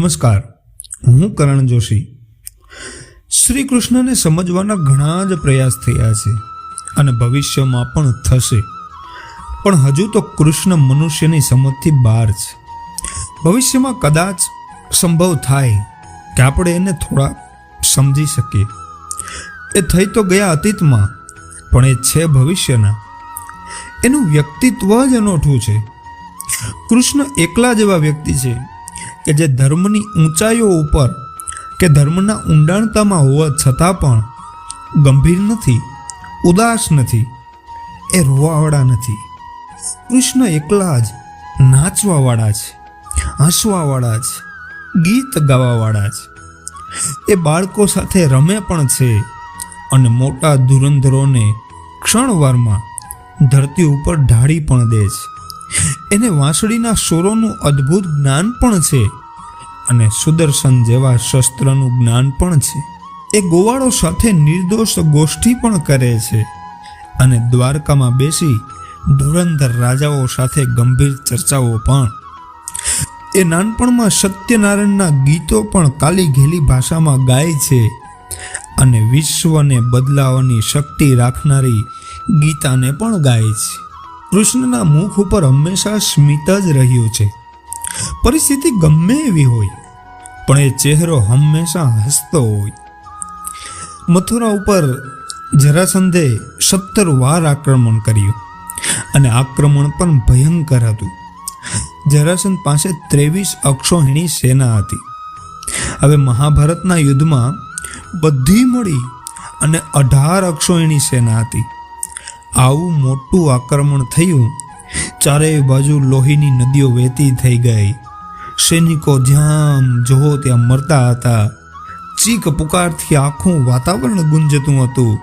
નમસ્કાર. હું કરણ જોશી. શ્રી કૃષ્ણને સમજવાના ઘણા જ પ્રયાસ થયા છે અને ભવિષ્યમાં પણ થશે. પણ હજુ તો કૃષ્ણ મનુષ્યની સમજથી બહાર છે. ભવિષ્યમાં કદાચ સંભવ થાય કે આપણે એને થોડા સમજી શકીએ. એ થઈ તો ગયા અતીતમાં, પણ એ છે ભવિષ્યના. એનું વ્યક્તિત્વ જ અનોઠું છે. કૃષ્ણ એકલા જેવા વ્યક્તિ છે. કે જે ધર્મની ઊંચાઈઓ ઉપર કે ધર્મના ઊંડાણતામાં હોવા છતાં પણ ગંભીર નથી, ઉદાસ નથી, એ રોવાવાળા નથી. કૃષ્ણ એકલા જ નાચવાવાળા છે, હસવાવાળા છે, ગીત ગાવાવાળા છે. એ બાળકો સાથે રમે પણ છે અને મોટા ધુરંધરોને ક્ષણવારમાં ધરતી ઉપર ઢાળી પણ દે છે. એને વાંસળીના સ્વરોનું અદ્ભુત જ્ઞાન પણ છે અને સુદર્શન જેવા શસ્ત્રનું જ્ઞાન પણ છે. એ ગોવાળો સાથે નિર્દોષ ગોષ્ઠી પણ કરે છે અને દ્વારકામાં બેસી ધુરંધર રાજાઓ સાથે ગંભીર ચર્ચાઓ પણ. એ નાનપણમાં સત્યનારાયણના ગીતો પણ કાલી ઘેલી ભાષામાં ગાય છે અને વિશ્વને બદલાવાની શક્તિ રાખનારી ગીતાને પણ ગાય છે. કૃષ્ણના મુખ ઉપર હંમેશા સ્મિત જ રહ્યું છે. પરિસ્થિતિ ગમે એવી હોય, પણ એ ચહેરો હંમેશા હસતો હોય. મથુરા ઉપર જરાસંધે સત્તર વાર આક્રમણ કર્યું, અને આક્રમણ પણ ભયંકર હતું. જરાસંધ પાસે ત્રેવીસ અક્ષોહિણી સેના હતી. હવે મહાભારતના યુદ્ધમાં બધી મળી અને અઢાર અક્ષોહિણી સેના હતી. આવું મોટું આક્રમણ થયું, ચારેય બાજુ લોહીની નદીઓ વહેતી થઈ ગઈ. સૈનિકો જ્યાં જોવો ત્યાં મરતા હતા. ચીક પુકારથી આખું વાતાવરણ ગુંજતું હતું.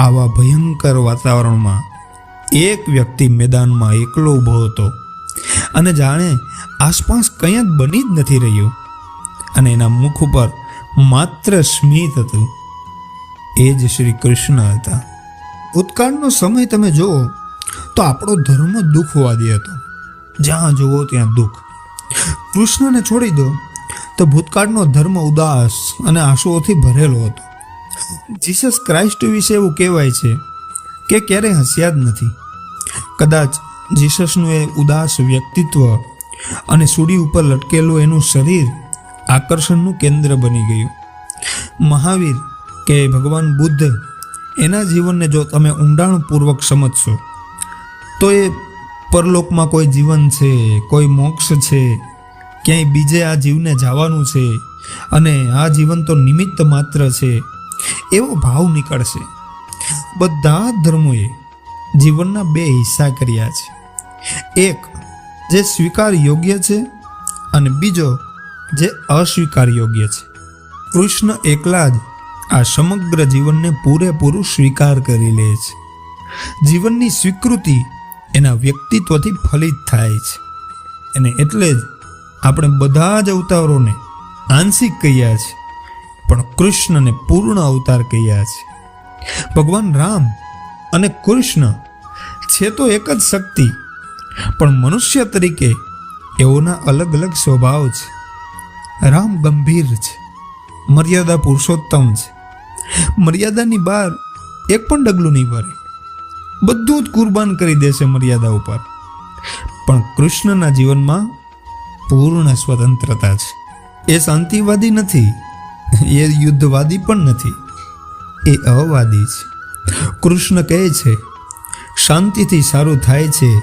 આવા ભયંકર વાતાવરણમાં એક વ્યક્તિ મેદાનમાં એકલો ઊભો હતો. અને જાણે આસપાસ કંઈ જ બની જ નથી રહ્યું. અને એના મુખ ઉપર માત્ર સ્મિત હતું. એ જ શ્રી કૃષ્ણ હતા. ભૂતકાળનો સમય તમે જુઓ તો આપણો ધર્મ દુઃખવાદી હતો. જ્યાં જુઓ ત્યાં દુઃખ. કૃષ્ણને છોડી દો તો ભૂતકાળનો ધર્મ ઉદાસ અને આંસુઓથી ભરેલો હતો. જીસસ ક્રાઇસ્ટ વિશે એવું કહેવાય છે કે ક્યારેય હસ્યા જ નથી. કદાચ જીસસનું એ ઉદાસ વ્યક્તિત્વ અને સૂડી ઉપર લટકેલું એનું શરીર આકર્ષણનું કેન્દ્ર બની ગયું. મહાવીર કે ભગવાન બુદ્ધ એના જીવનને જો તમે ઊંડાણપૂર્વક સમજશો, તો એ પરલોકમાં કોઈ જીવન છે, કોઈ મોક્ષ છે, ક્યાંય બીજે આ જીવને જવાનું છે, અને આ જીવન તો નિમિત્ત માત્ર છે, એવો ભાવ નીકળશે. બધા ધર્મોએ જીવનના બે હિસ્સા કર્યા છે. એક જે સ્વીકાર યોગ્ય છે અને બીજો જે અસ્વીકાર યોગ્ય છે. કૃષ્ણ એકલા જ આ સમગ્ર જીવનને પૂરેપૂરું સ્વીકાર કરી લે છે. જીવનની સ્વીકૃતિ એના વ્યક્તિત્વથી ફલિત થાય છે. અને એટલે જ આપણે બધા જ અવતારોને આંશિક કહ્યા છે પણ કૃષ્ણને પૂર્ણ અવતાર કહ્યા છે ભગવાન રામ અને કૃષ્ણ છે તો એક જ શક્તિ, પણ મનુષ્ય તરીકે એઓના અલગ અલગ સ્વભાવ છે. રામ ગંભીર છે, મર્યાદા પુરુષોત્તમ છે. મર્યાદાની બહાર એક પણ ડગલું નહીં ભરે. બધું જ કુરબાન કરી દેશે મર્યાદા ઉપર. પણ કૃષ્ણના જીવનમાં પૂર્ણ સ્વતંત્રતા છે. એ શાંતિવાદી નથી, એ યુદ્ધવાદી પણ નથી, એ અવાદી છે. કૃષ્ણ કહે છે, શાંતિથી સારું થાય છે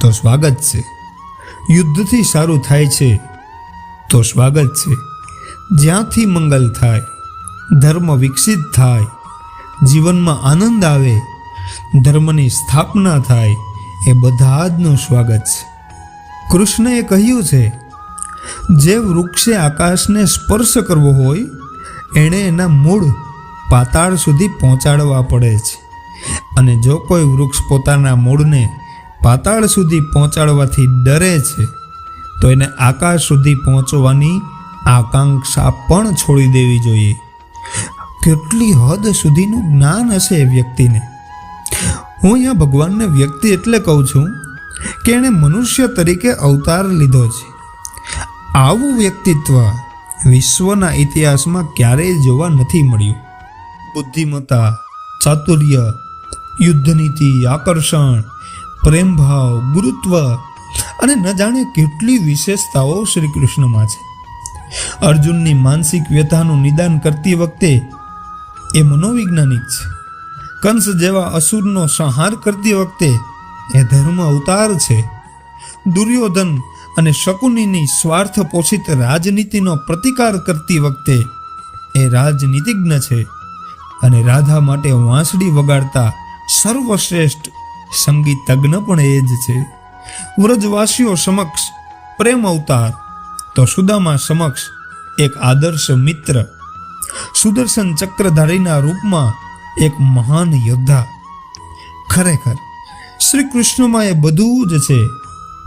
તો સ્વાગત છે. યુદ્ધથી સારું થાય છે તો સ્વાગત છે. જ્યાંથી મંગલ થાય ધર્મ વિકસિત થાય, જીવનમાં આનંદ આવે, ધર્મની સ્થાપના થાય, એ બધા જનું સ્વાગત છે. કૃષ્ણએ કહ્યું છે, જે વૃક્ષે આકાશને સ્પર્શ કરવો હોય, એણે એના મૂળ પાતાળ સુધી પહોંચાડવા પડે છે. અને જો કોઈ વૃક્ષ પોતાના મૂળને પાતાળ સુધી પહોંચાડવાથી ડરે છે, તો એને આકાશ સુધી પહોંચવાની આકાંક્ષા પણ છોડી દેવી જોઈએ. કેટલી હદ સુધીનું જ્ઞાન હશે એ વ્યક્તિને? હું અહીંયા ભગવાનને વ્યક્તિ એટલે કહું છું કે એણે મનુષ્ય તરીકે અવતાર લીધો છે. આવું વ્યક્તિત્વ વિશ્વના ઇતિહાસમાં ક્યારેય જોવા નથી મળ્યું. બુદ્ધિમત્તા, ચાતુર્ય, યુદ્ધનીતિ, આકર્ષણ પ્રેમભાવ ગુરુત્વ અને ન જાણે કેટલી વિશેષતાઓ શ્રી કૃષ્ણમાં છે. અર્જુનની માનસિક વ્યથાનું નિદાન કરતી વખતે એ મનોવૈજ્ઞાનિક છે. કંસ જેવા અસુરનો સંહાર કરતી વખતે એ ધર્મ અવતાર છે. દુર્યોધન અને શકુનીની સ્વાર્થ પોષિત રાજનીતિનો પ્રતિકાર કરતી વખતે એ રાજનીતિજ્ઞ છે અને રાધા માટે વાંસળી વગાડતા સર્વશ્રેષ્ઠ સંગીતજ્ઞ પણ એ જ છે. વ્રજવાસીઓ સમક્ષ પ્રેમ અવતાર તો સુદામા સમક્ષ એક આદર્શ મિત્ર સુદર્શન ચક્રધારીના રૂપમાં એક મહાન યોદ્ધા. ખરેખર શ્રી કૃષ્ણમાં એ બધું જ છે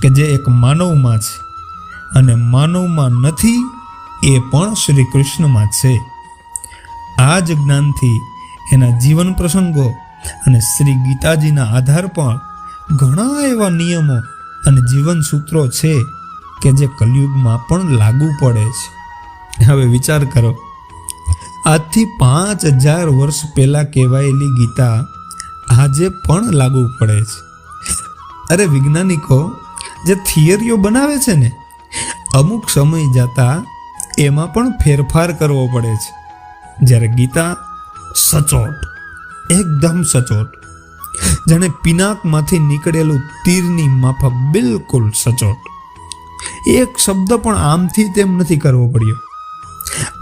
કે જે એક માનવમાં છે અને માનવમાં નથી, એ પણ શ્રી કૃષ્ણમાં છે. આ જ જ્ઞાનથી એના જીવન પ્રસંગો અને શ્રી ગીતાજીના આધાર પણ ઘણા એવા નિયમો અને જીવન સૂત્રો છે કે જે કલયુગમાં પણ લાગુ પડે છે. હવે વિચાર કરો આજથી પાંચ હજાર વર્ષ પહેલાં કહેવાયેલી ગીતા આજે પણ લાગુ પડે છે. અરે વૈજ્ઞાનિકો, જે થિયરીઓ બનાવે છે ને, અમુક સમય જતા એમાં પણ ફેરફાર કરવો પડે છે. જ્યારે ગીતા સચોટ, એકદમ સચોટ, જાણે પિનાકમાંથી નીકળેલું તીરની માફક બિલકુલ સચોટ. એક શબ્દ પણ આમથી તેમ નથી કરવો પડ્યો.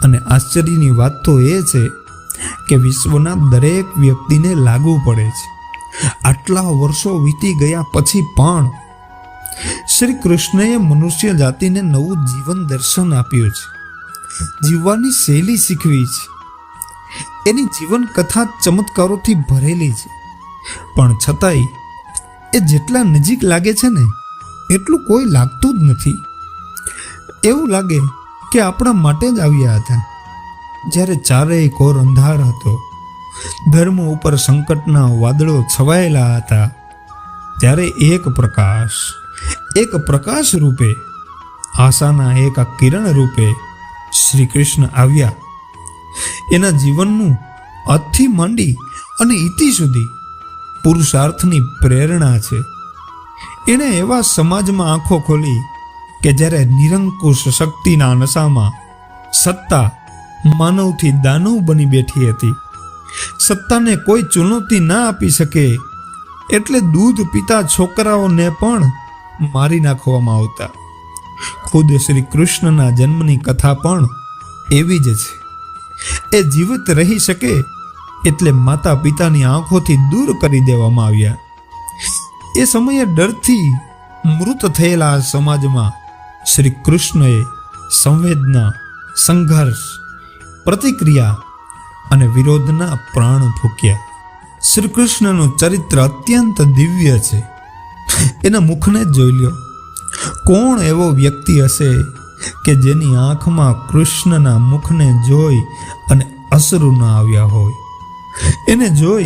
અને આશ્ચર્યની વાત તો એ છે કે વિશ્વના દરેક વ્યક્તિને લાગુ પડે છે. આટલા વર્ષો વીતી ગયા પછી પણ શ્રી કૃષ્ણએ મનુષ્ય જાતિને નવું જીવન દર્શન આપ્યું છે. જીવવાની શૈલી શીખવી છે. એની જીવન કથા ચમત્કારોથી ભરેલી છે. પણ છતાંય એ જેટલા નજીક લાગે છે ને, એટલું કોઈ લાગતું જ નથી. એવું લાગે કે આપણા માટે જ આવ્યા હતા. જ્યારે ચારેય કોર અંધાર હતો, ધર્મ ઉપર સંકટના વાદળો છવાયેલા હતા, ત્યારે એક પ્રકાશ એક પ્રકાશ રૂપે, આશાના એક આ કિરણ રૂપે શ્રી કૃષ્ણ આવ્યા. એના જીવનનું આજથી માંડી અને ઇતિ સુધી પુરુષાર્થની પ્રેરણા છે. એણે એવા સમાજમાં આંખો ખોલી કે જ્યારે નિરંકુશ શક્તિના નશામાં સત્તા માનવથી દાનવ બની બેઠી હતી, સત્તાને કોઈ ચુનૌતી ના આપી શકે, એટલે દૂધ પીતા છોકરાઓને પણ મારી નાખવામાં આવતા. ખુદ શ્રી કૃષ્ણના જન્મની કથા પણ એવી જ છે. એ જીવિત રહી શકે એટલે માતા પિતાની આંખોથી દૂર કરી દેવામાં આવ્યા. એ સમયે ડરથી મૃત થયેલા સમાજમાં શ્રી કૃષ્ણએ સંવેદના, સંઘર્ષ, પ્રતિક્રિયા અને વિરોધના પ્રાણ ફૂક્યા. શ્રી કૃષ્ણનું ચરિત્ર અત્યંત દિવ્ય છે. એના મુખને જ જોઈ લ્યો. કોણ એવો વ્યક્તિ હશે કે જેની આંખમાં કૃષ્ણના મુખને જોઈ અને અસરુ ન આવ્યા હોય? એને જોઈ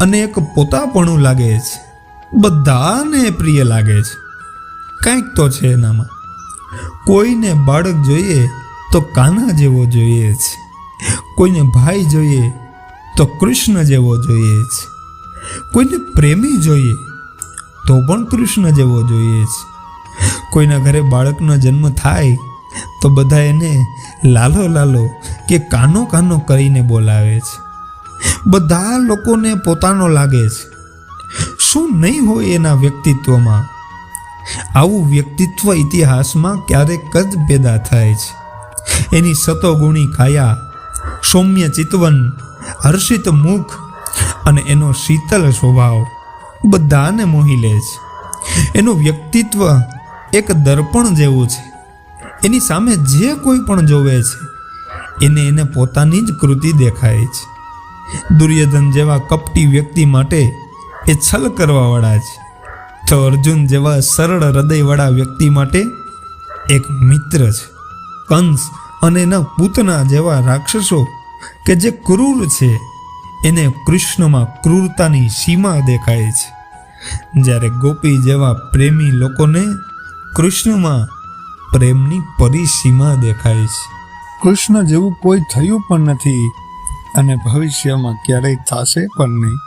અને એક પોતાપણું લાગે છે. બધાને પ્રિય લાગે છે. કંઈક તો છે એનામાં. કોઈને બાળક જોઈએ તો કાના જેવો જોઈએ છે. કોઈને ભાઈ જોઈએ તો કૃષ્ણ જેવો જોઈએ છે. કોઈને પ્રેમી જોઈએ તો પણ કૃષ્ણ જેવો જોઈએ છે. કોઈના ઘરે બાળકનો જન્મ થાય તો બધા એને લાલો લાલો કે કાનો કાનો કરીને બોલાવે છે. બધા લોકોને પોતાનો લાગે છે. શું નહીં હોય એના વ્યક્તિત્વમાં? આવું વ્યક્તિત્વ ઇતિહાસમાં ક્યારેક જ પેદા થાય છે. એની સતોગુણી કાયા સૌમ્ય ચિતવન, હર્ષિત મુખ અને એનો શીતલ સ્વભાવ બધાને મોહી લે છે. એનું વ્યક્તિત્વ એક દર્પણ જેવું છે. એની સામે જે કોઈ પણ જોવે છે, એને એને પોતાની જ કૃતિ દેખાય છે. દુર્યોધન જેવા કપટી વ્યક્તિ માટે એ છલ કરવાવાળા છે. તો અર્જુન જેવા સરળ હૃદયવાળા વ્યક્તિ માટે એક મિત્ર છે. કંસ અને એના પૂતના જેવા રાક્ષસો કે જે ક્રૂર છે, એને કૃષ્ણમાં ક્રૂરતાની સીમા દેખાય છે. જ્યારે ગોપી જેવા પ્રેમી લોકોને કૃષ્ણમાં પ્રેમની પરિસીમા દેખાય છે. કૃષ્ણ જેવું કોઈ થયું પણ નથી અને ભવિષ્યમાં ક્યારેય થશે પણ નહીં.